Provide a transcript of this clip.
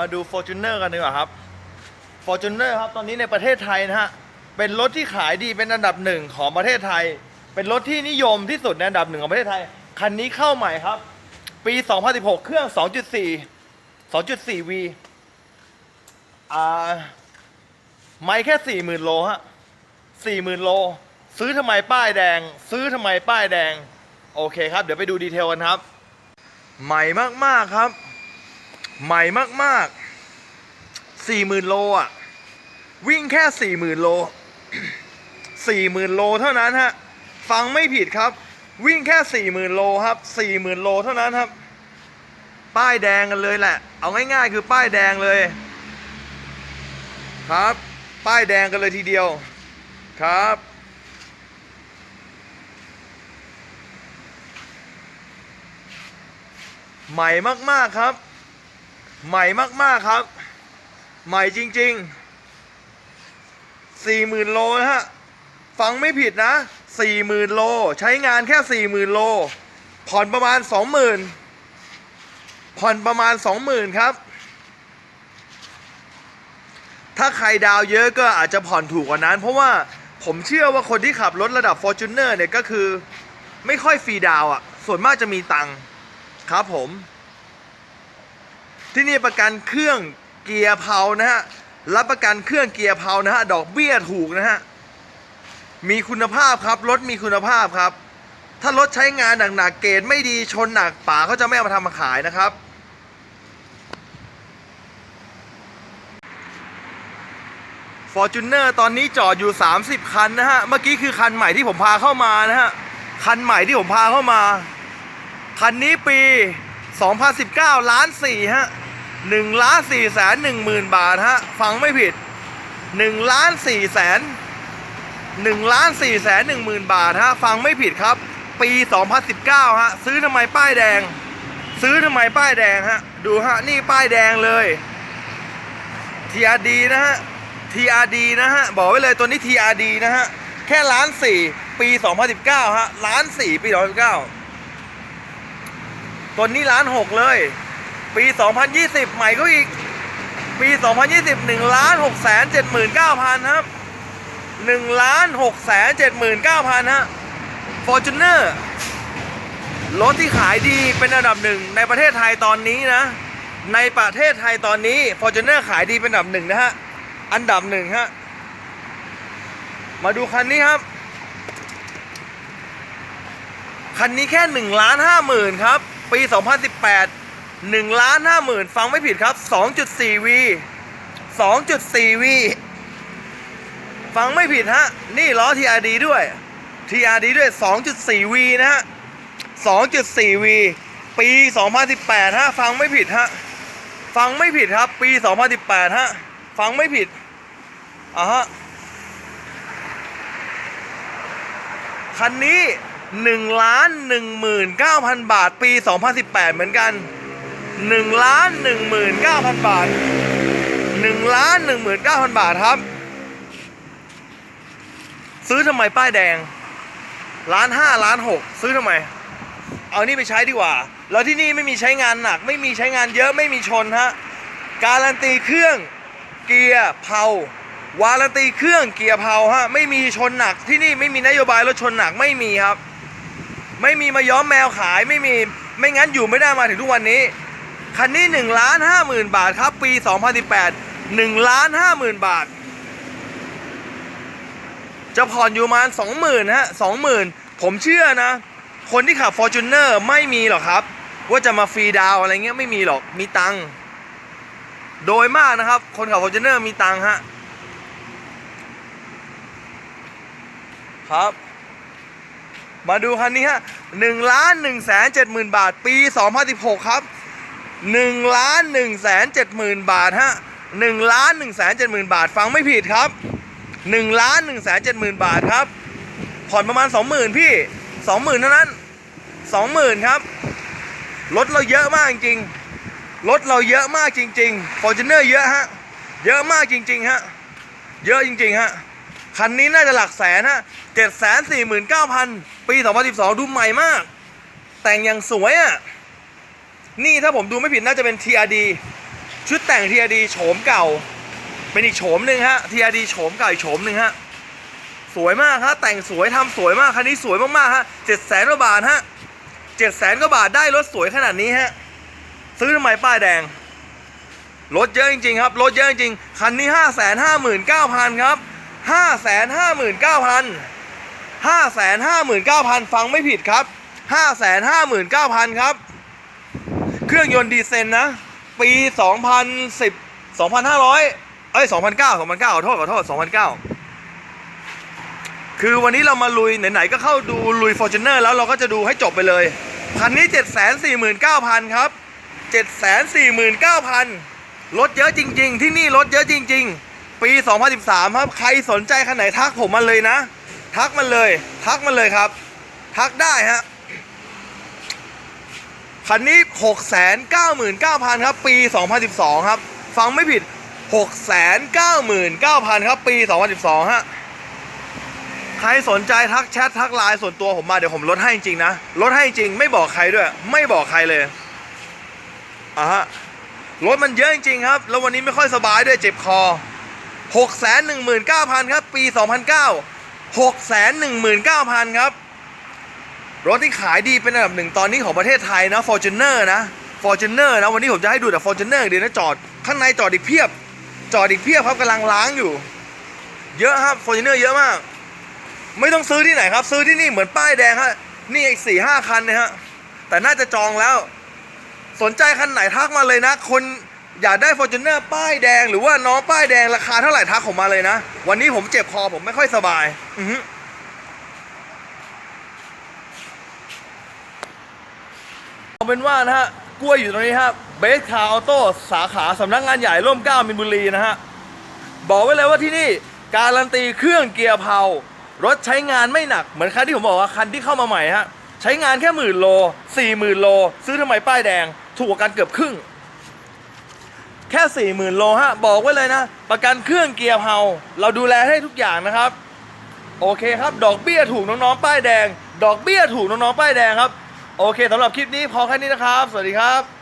มาดู Fortuner กันดีกว่าครับ Fortuner ครับตอนนี้ในประเทศไทยนะฮะ เป็นรถที่ขายดีเป็นอันดับหนึ่งของประเทศไทย เป็นรถที่นิยมที่สุดในอันดับหนึ่งของประเทศไทย คันนี้เข้าใหม่ครับ ปี 2016 เครื่อง 2.4 2.4V อ่า ไม่แค่ 40,000 โลฮะ 40,000 โล ซื้อทำไมป้ายแดง ซื้อทำไมป้ายแดง โอเคครับ เดี๋ยวไปดูดีเทลกันครับ ใหม่มากๆครับ ใหม่มากๆสี่หมื่นโลอะ วิ่งแค่สี่หมื่นโลสี่หมื่นโลเท่านั้นฮะ ฟังไม่ผิดครับ วิ่งแค่สี่หมื่นโลครับสี่หมื่นโลเท่านั้นครับ ป้ายแดงกันเลยแหละ เอาง่ายๆ คือป้ายแดงเลย ครับ ป้ายแดงกันเลยทีเดียวครับใหม่มาก ๆ ครับ ใหม่มากๆครับ ใหม่จริงๆสี่หมื่นโลนะฮะ ฟังไม่ผิดนะสี่หมื่นโล ใช้งานแค่สี่หมื่นโล ผ่อนประมาณสองหมื่นผ่อนประมาณสองหมื่นครับ ถ้าใครดาวเยอะก็อาจจะผ่อนถูกกว่านั้น เพราะว่าผมเชื่อว่าคนที่ขับรถระดับ Fortuner เนี่ยก็คือ ไม่ค่อยฟรีดาวอะ่ะ ส่วนมากจะมีตังค์ครับผม ที่นี่ประกันเครื่องเกียร์เพานะฮะรับประกันเครื่องเกียร์เพานะฮะดอกเบี้ยถูกนะฮะมีคุณภาพครับรถมีคุณภาพครับ ถ้ารถใช้งานหนักๆเกรดไม่ดีชนหนักป่าเขาจะไม่เอามาทำมาขายนะครับฟอร์จูเนอร์ตอนนี้จอดอยู่ 30 คันนะฮะ เมื่อกี้คือคันใหม่ที่ผมพาเข้ามานะฮะ คันใหม่ที่ผมพาเข้ามา คันนี้ปี 2019 ล้านสี่ฮะ 1ล้าน4แสน1หมื่นบาทฮะฟังไม่ผิด1ล้าน4แสน1ล้าน4แสน1หมื่นบาทฮะฟังไม่ผิดครับ ปี2019ฮะซื้อทำไมป้ายแดง ซื้อทำไมป้ายแดงฮะดูฮะนี่ป้ายแดงเลย TRD นะฮะ TRD นะฮะบอกไว้เลยตัวนี้ TRD นะฮะแค่ล้านสี่ปี2019ฮะล้านสี่ปี2019ตัวนี้ล้านหกเลย ปี 2020 ใหม่ก็อีก ปี 2020 1ล้าน6แสน79,000 ครับ1ล้าน6แสน79,000 ฮะ Fortuner รถที่ขายดีเป็นอันดับหนึ่งในประเทศไทยตอนนี้นะ ในประเทศไทยตอนนี้ Fortuner ขายดีเป็นอันดับหนึ่งนะฮะ อันดับหนึ่งฮะ มาดูคันนี้ครับ คันนี้แค่1ล้าน5หมื่นครับ ปี 2018 1ล้าน5หมื่นฟังไม่ผิดครับ 2.4V 2.4V ฟังไม่ผิดฮะ นี่ล้อ TRD ด้วย TRD ด้วย 2.4V นะฮะ 2.4V ปี 2018 ฮะ ฟังไม่ผิดฮะ ฟังไม่ผิดครับ ปี 2018 ฮะ ฟังไม่ผิด อะฮะ คันนี้1ล้าน19,000 บาท ปี 2018 เหมือนกัน 1ล้าน19,000 บาท1ล้าน19,000 บาทครับ ซื้อทำไมป้ายแดงล้านห้าล้านหกซื้อทำไม เอานี่ไปใช้ดีกว่า แล้วที่นี่ไม่มีใช้งานหนัก ไม่มีใช้งานเยอะไม่มีชนฮะการันตีเครื่องเกียร์เพาวารันตีเครื่องเกียร์เพาฮะไม่มีชนหนักที่นี่ไม่มีนโยบายรถชนหนักไม่มีครับ ไม่มีมาย้อมแมวขายไม่มีไม่งั้นอยู่ไม่ได้มาถึงทุกวันนี้ คันนี้1ล้านห้าหมื่นบาทครับ ปี 2018 1ล้านห้าหมื่นบาท จะผ่อนอยู่ประมาณ20,000ฮะ20,000 ผมเชื่อนะ คนที่ขับ Fortuner ไม่มีหรอกครับ ว่าจะมาฟรีดาวอะไรเงี้ยไม่มีหรอก มีตังโดยมากนะครับ คนขับ Fortuner มีตังฮะครับ มาดูคันนี้ฮะหนึ่งล้านหนึ่งแสนเจ็ดหมื่นบาท ปีสองพันสิบหกครับ หนึ่งล้านหนึ่งแสนเจ็ดหมื่นบาทฮะหนึ่งล้านหนึ่งแสนเจ็ดหมื่นบาท ฟังไม่ผิดครับหนึ่งล้านหนึ่งแสนเจ็ดหมื่นบาทครับ ผ่อนประมาณสองหมื่นพี่สองหมื่นเท่านั้นสองหมื่นครับ รถเราเยอะมากจริงรถเราเยอะมากจริงๆ Fortuner เยอะฮะ เยอะมากจริงๆฮะ เยอะจริงๆฮะ คันนี้น่าจะหลักแสนฮะเจ็ดแสนสี่หมื่นเก้าพันปีสองพันสิบสองดูใหม่มาก แต่งอย่างสวยอะ นี่ถ้าผมดูไม่ผิดน่าจะเป็น TRD ชุดแต่ง TRD โฉมเก่า เป็นอีกโฉมหนึ่งฮะ TRD โฉมเก่าอีกโฉมหนึ่งฮะ สวยมากฮะ แต่งสวยทำสวยมาก คันนี้สวยมากๆฮะเจ็ดแสนกว่าบาทฮะเจ็ดแสนกว่าบาทได้รถสวยขนาดนี้ฮะ ซื้อทำไมป้ายแดง รถเยอะจริงๆครับ รถเยอะจริง คันนี้ห้าแสนห้าหมื่นเก้าพันครับห้าแสนห้าหมื่นเก้าพันห้าแสนห้าหมื่นเก้าพันฟังไม่ผิดครับห้าแสนห้าหมื่นเก้าพันครับ เครื่องยนต์ดีเซลนะ ปีสองพันสิบสองพันห้าร้อยเอ้ยสองพันเก้าสองพันเก้าขอโทษขอโทษสองพันเก้าคือวันนี้เรามาลุย ไหน ๆ ก็เข้าดูลุย f o r t u n e r แล้วเราก็จะดูให้จบไปเลย คันนี้ 7 4 9 0 0 0 ครับ 7 4 9 0 0 0 รถเยอะจริง ๆ ที่นี่รถเยอะจริง ๆ ปี 2013 ครับ ใครสนใจคันไหนทักผมมาเลยนะ ทักมันเลย ทักมันเลยครับ ทักได้ฮะ คันนี้ 699,000 ครับ ปี 2012 ครับ ฟังไม่ผิด 699,000 ครับ ปี 2012 ฮะ ใครสนใจทักแชททักไลน์ส่วนตัวผมมา เดี๋ยวผมลดให้จริงนะ ลดให้จริง ไม่บอกใครด้วย ไม่บอกใครเลย อะฮะ รถมันเยอะจริงครับ แล้ววันนี้ไม่ค่อยสบายด้วยเจ็บคอ 6 1 9 0 0 0 ครับ ปี 2009 6 1 9 0 0 0 ครับ รถที่ขายดีเป็นอันดับหนึ่งตอนนี้ของประเทศไทยนะ Fortuner นะ Fortuner นะ วันนี้ผมจะให้ดูแต่ Fortuner เดี๋ยวนะจอด ข้างในจอดอีกเพียบ จอดอีกเพียบครับกำลังล้างอยู่ เยอะครับ Fortuner เยอะมาก ไม่ต้องซื้อที่ไหนครับ ซื้อที่นี่เหมือนป้ายแดงฮะนี่อีกสี่ห้าคันเนี่ยฮะแต่น่าจะจองแล้ว สนใจคันไหนทักมาเลยนะ คนอยากได้ f o r t u n e r ป้ายแดง หรือว่าน้องป้ายแดงราคาเท่าไหร่ทักผมมาเลยนะ วันนี้ผมเจ็บคอผมไม่ค่อยสบาย อือ เอาเป็นว่านะฮะกล้วยอยู่ตรงนี้ฮะเบสคาร์ออโต้สาขาสำนักงานใหญ่ร่มเกล้ามินบุรีนะฮะบอกไว้เลยว่าที่นี่การันตีเครื่องเกียร์เพารถใช้งานไม่หนักเหมือนคันที่ผมบอกว่าคันที่เข้ามาใหม่ฮะใช้งานแค่หมื่นโลสี่หมื่นโล ซื้อทำไมป้ายแดง ถูกกว่ากันเกือบครึ่ง แค่สี่หมื่นโลฮะบอกไว้เลยนะ ประกันเครื่องเกียร์เพาเราดูแลให้ทุกอย่างนะครับ โอเคครับ ดอกเบี้ยถูกน้องๆป้ายแดง ดอกเบี้ยถูกน้องๆป้ายแดงครับ โอเคสำหรับคลิปนี้พอแค่นี้นะครับ สวัสดีครับ